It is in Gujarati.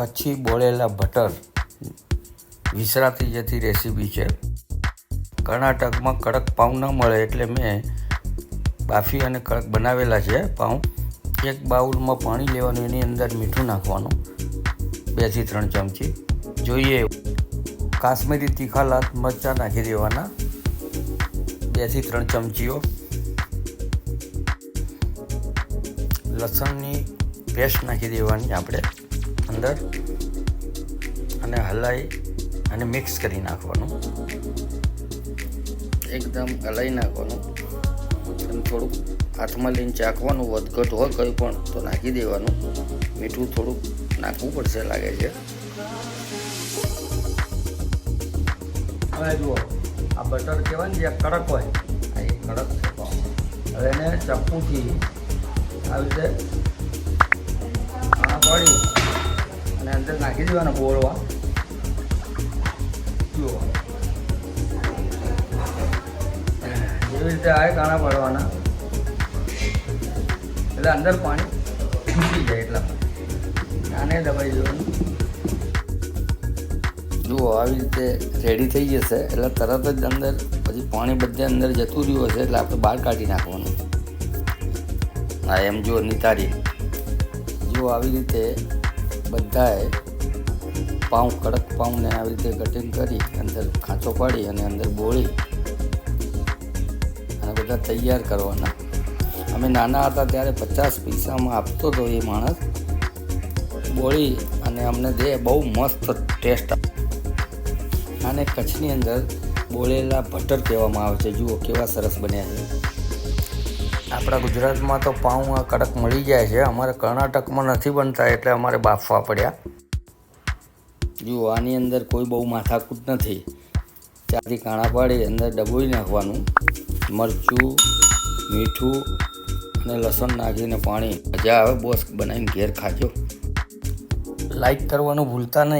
કચ્છી બોળેલા બટર વિસરાતી જતી રેસીપી છે. કર્ણાટકમાં કડક પાઉં ન મળે એટલે મેં બાફી અને કડક બનાવેલા છે પાઉં. એક બાઉલમાં પાણી લેવાનું, એની અંદર મીઠું નાખવાનું. બેથી ત્રણ ચમચી. જોઈએ, કાશ્મીરી તીખા લાલ મરચાં નાખી દેવાના. બેથી ત્રણ ચમચીઓ. લસણની પેસ્ટ નાખી દેવાની આપણે. અંદર અને હલાઈ અને મિક્સ કરી નાખવાનું. એકદમ હલાઈ નાખવાનું. અને થોડુંક હાથમાં લઈને ચાખવાનું વધઘટ હોય કંઈ પણ તો નાખી દેવાનું. મીઠું થોડુંક નાખવું પડશે લાગે છે. હવે જુઓ આ બટર કહેવાય ને જે કડક હોય આ એ કડક છે હવે એને ચપ્પુથી આવી રીતે આ પાડી અને અંદર નાખી દેવાના બોળવા જુઓ. જેવી રીતે આ કાણા પાડવાના, એટલે અંદર પાણી ઘૂસી જાય એટલા આને દબાઈ દેવાનું જુઓ, આવી રીતે રેડી થઈ જશે, એટલે તરત જ અંદર પછી પાણી બધે અંદર જતું રહ્યું હશે, એટલે આપણે બહાર કાઢી નાખવાનું. હા, એમ જુઓ, નિતારી. જુઓ, આવી રીતે બધાએ પાઉં, કડક પાઉંને આવી રીતે કટિંગ કરી, અંદર ખાંચો પાડી અને અંદર બોળી અને બધા તૈયાર કરવાના. અમે નાના હતા ત્યારે પચાસ પૈસામાં આપતો હતો એ માણસ બોળી અને અમને દે. બહુ મસ્ત ટેસ્ટ આને કચ્છની અંદર બોળેલા ભટર કહેવામાં આવે છે. જુઓ કેવા સરસ બન્યા છે. આપણા ગુજરાતમાં તો પાઉં આ કડક મળી જાય છે. અમારે કર્ણાટકમાં નથી બનતા એટલે અમારે બાફવા પડ્યા. જુઓ આની અંદર કોઈ બહુ માથાકૂટ નથી. ચારથી કાણા પાડી અંદર ડબોઈ નાખવાનું. મરચું, મીઠું અને લસણ નાખીને પાણી. મજા આવે, બોસ, બનાવીને ઘેર ખાજો. લાઈક કરવાનું ભૂલતા નહીં.